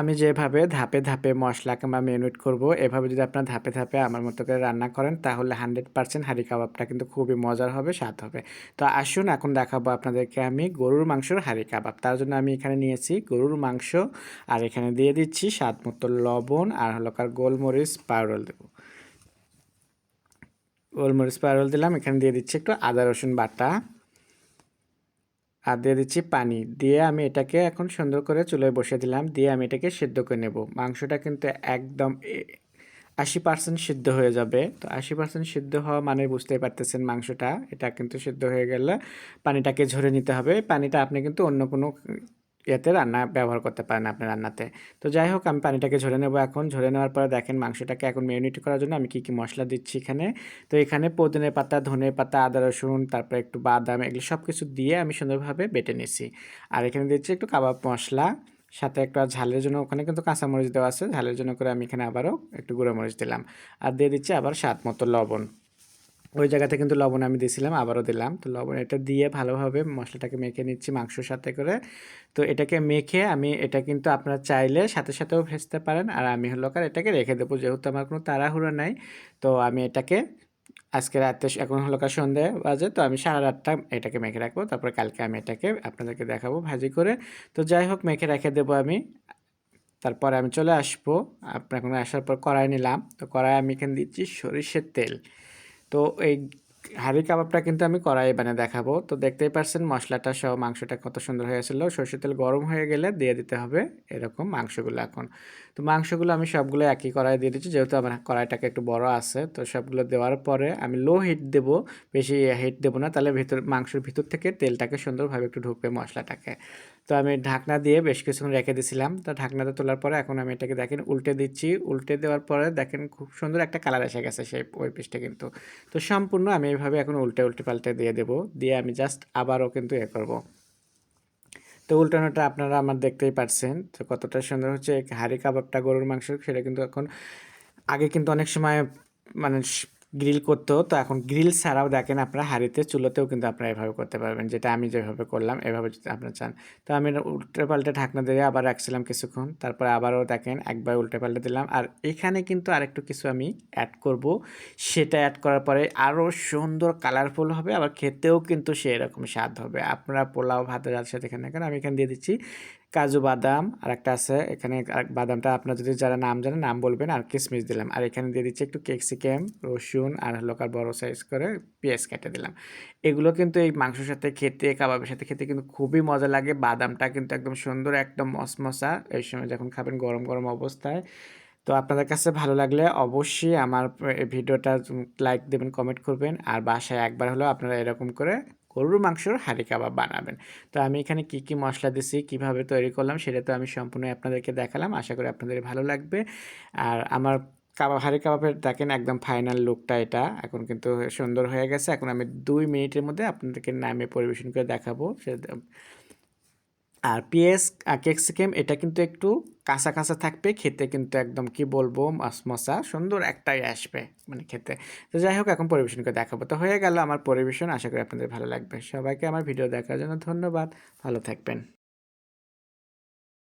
আমি যেভাবে ধাপে ধাপে মশলা কিংবা মেনুট করব, এভাবে যদি আপনার ধাপে ধাপে আমার মতো করে রান্না করেন, তাহলে হান্ড্রেড পার্সেন্ট হাঁড়ি কাবাবটা কিন্তু খুবই মজার হবে, স্বাদ হবে। তো আসুন এখন দেখাবো আপনাদেরকে আমি গরুর মাংসর হাঁড়ি কাবাব। তার জন্য আমি এখানে নিয়েছি গরুর মাংস, আর এখানে দিয়ে দিচ্ছি স্বাদ মতো লবণ, আর হলো কার গোলমরিচ পাউডার দেবো। গোলমরিচ পাউডার দিলাম, এখানে দিয়ে দিচ্ছি একটু আদা রসুন বাটা। আর দিয়ে দিচ্ছি পানি। দিয়ে আমি এটাকে এখন সুন্দর করে চুলোয় বসে দিলাম। দিয়ে আমি এটাকে সিদ্ধ করে নেব। মাংসটা কিন্তু একদম আশি পার্সেন্ট সিদ্ধ হয়ে যাবে। তো আশি পার্সেন্ট সিদ্ধ হওয়া মানে বুঝতেই পারতেছেন মাংসটা। এটা কিন্তু সিদ্ধ হয়ে গেলে পানিটাকে ঝরে নিতে হবে। পানিটা আপনি কিন্তু অন্য কোনো ইয়েতে রান্না ব্যবহার করতে পারেন আপনার রান্নাতে। তো যাই হোক, আমি পানিটাকে ঝরে নেব এখন। ঝরে নেওয়ার পরে দেখেন মাংসটাকে এখন মেরিনেট করার জন্য আমি কী কী মশলা দিচ্ছি এখানে। তো এখানে পুদিনের পাতা, ধনে পাতা, আদা, রসুন, তারপরে একটু বাদাম, এগুলো সব কিছু দিয়ে আমি সুন্দরভাবে বেটে নিছি। আর এখানে দিচ্ছি একটু কাবাব মশলা। সাথে একটা ঝালের জন্য ওখানে কিন্তু কাঁচামরিচ দেওয়া আছে। ঝালের জন্য করে আমি এখানে আবারও একটু গুঁড়ো মরিচ দিলাম। আর দিয়ে দিচ্ছি আবার স্বাদ মতো লবণ। ওই জায়গাতে কিন্তু লবণ আমি দিয়েছিলাম, আবারও দিলাম। তো লবণ এটা দিয়ে ভালোভাবে মশলাটাকে মেখে নিচ্ছি মাংসর সাথে করে। তো এটাকে মেখে আমি, এটা কিন্তু আপনারা চাইলে সাথে সাথেও ভেজতে পারেন। আর আমি হলো কার এটাকে রেখে দেবো, যেহেতু আমার কোনো তাড়াহুড়ো নাই। তো আমি এটাকে আজকে রাতে, এখন হলো কার সন্ধে বাজে, তো আমি সারা রাতটা এটাকে মেখে রাখব। তারপরে কালকে আমি এটাকে আপনাদেরকে দেখাবো ভাজি করে। তো যাই হোক, মেখে রেখে দেবো আমি। তারপরে আমি চলে আসব। আপনার এখন আসার পর কড়াই নিলাম। তো কড়াই আমি এখানে দিচ্ছি সরিষের তেল। তো এই হাঁড়ি কাবাবটা কিন্তু আমি কড়াই বানিয়ে দেখাবো। তো দেখতেই পারছেন মশলাটা সহ মাংসটা কত সুন্দর হয়েছিল সরষের তেল গরম হয়ে গেলে দিয়ে দিতে হবে এরকম মাংসগুলো এখন। তো মাংসগুলো আমি সবগুলো একই কড়াই দিয়ে দিচ্ছি, যেহেতু আমার কড়াইটাকে একটু বড় আছে। তো সবগুলো দেওয়ার পরে আমি লো হিট দেব, বেশি হিট দেবো না, তাহলে ভিতর, মাংসের ভিতর থেকে তেলটাকে সুন্দরভাবে একটু ঢুকবে মশলাটাকে। তো আমি ঢাকনা দিয়ে বেশ কিছুক্ষণ রেখে দিয়েছিলাম। তো ঢাকনাতে তোলার পরে এখন আমি এটাকে দেখেন উল্টে দিচ্ছি। উল্টে দেওয়ার পরে দেখেন খুব সুন্দর একটা কালার এসে গেছে সেই ওই পিসটা কিন্তু। তো সম্পূর্ণ আমি এইভাবে এখন উল্টে উল্টে পাল্টে দিয়ে দেবো। দিয়ে আমি জাস্ট আবারও কিন্তু এ করব। তো উল্টানোটা আপনারা আমার দেখতেই পারছেন তো কতটা সুন্দর হচ্ছে। হাঁড়ি কাবাবটা গরুর মাংস, সেটা কিন্তু এখন আগে কিন্তু অনেক সময় মানে গ্রিল করতেও তো এখন গ্রিল ছাড়াও দেখেন আপনারা হাঁড়িতে, চুলোতেও কিন্তু আপনারা এভাবে করতে পারবেন। যেটা আমি যেভাবে করলাম, এভাবে যদি আপনারা চান। তো আমি উল্টে পাল্টে ঢাকনা দিয়ে আবার রাখছিলাম কিছুক্ষণ। তারপরে আবারও দেখেন একবার উল্টে পাল্টে দিলাম। আর এখানে কিন্তু আরেকটু কিছু আমি অ্যাড করব। সেটা অ্যাড করার পরে আরও সুন্দর কালারফুল হবে। আবার খেতেও কিন্তু সেরকম স্বাদ হবে। আপনারা পোলাও, ভাতের সাথে এখানে আমি এখানে দিয়ে দিচ্ছি কাজু বাদাম। আর একটা আছে, এখানে বাদামটা আপনার যদি যারা নাম জানেন, নাম বলবেন। আর কিসমিস দিলাম। আর এখানে দিয়ে দিচ্ছি একটু ক্যাপসিকাম রসুন আর লোকাল বড় সাইজ করে পেঁয়াজ কেটে দিলাম। এগুলো কিন্তু এই মাংসের সাথে খেতে, কাবাবের সাথে খেতে কিন্তু খুবই মজা লাগে। বাদামটা কিন্তু একদম সুন্দর, একদম মশমশা এই সময় যখন খাবেন গরম গরম অবস্থায়। তো আপনাদের কাছে ভালো লাগলে অবশ্যই আমার ভিডিওটা লাইক দেবেন কমেন্ট করবেন। আর বাসায় একবার হলেও আপনারা এরকম করে গরুর মাংসর হাঁড়ি কাবাব বানাবেন। তো আমি এখানে কি কি মশলা দিছি, কীভাবে তৈরি করলাম সেটা তো আমি সম্পূর্ণ আপনাদেরকে দেখালাম। আশা করি আপনাদের ভালো লাগবে। আর আমার কাবাব হাঁড়ি কাবাবের দেখেন একদম ফাইনাল লুকটা এটা। এখন কিন্তু সুন্দর হয়ে গেছে। এখন আমি দুই মিনিটের মধ্যে আপনাদেরকে নামে পরিবেশন করে দেখাবো। আর পিএস ক্যাপসিকাম, এটা কিন্তু একটু কাঁচা কাঁচা থাকবে। খেতে কিন্তু একদম কি বলব মশা সুন্দর একটাই আসবে মানে খেতে। তো যাই হোক, এখন পরিবেশন করে দেখাবো। তো হয়ে গেল আমার পরিবেশন। আশা করি আপনাদের ভালো লাগবে। সবাইকে আমার ভিডিও দেখার জন্য ধন্যবাদ। ভালো থাকবেন।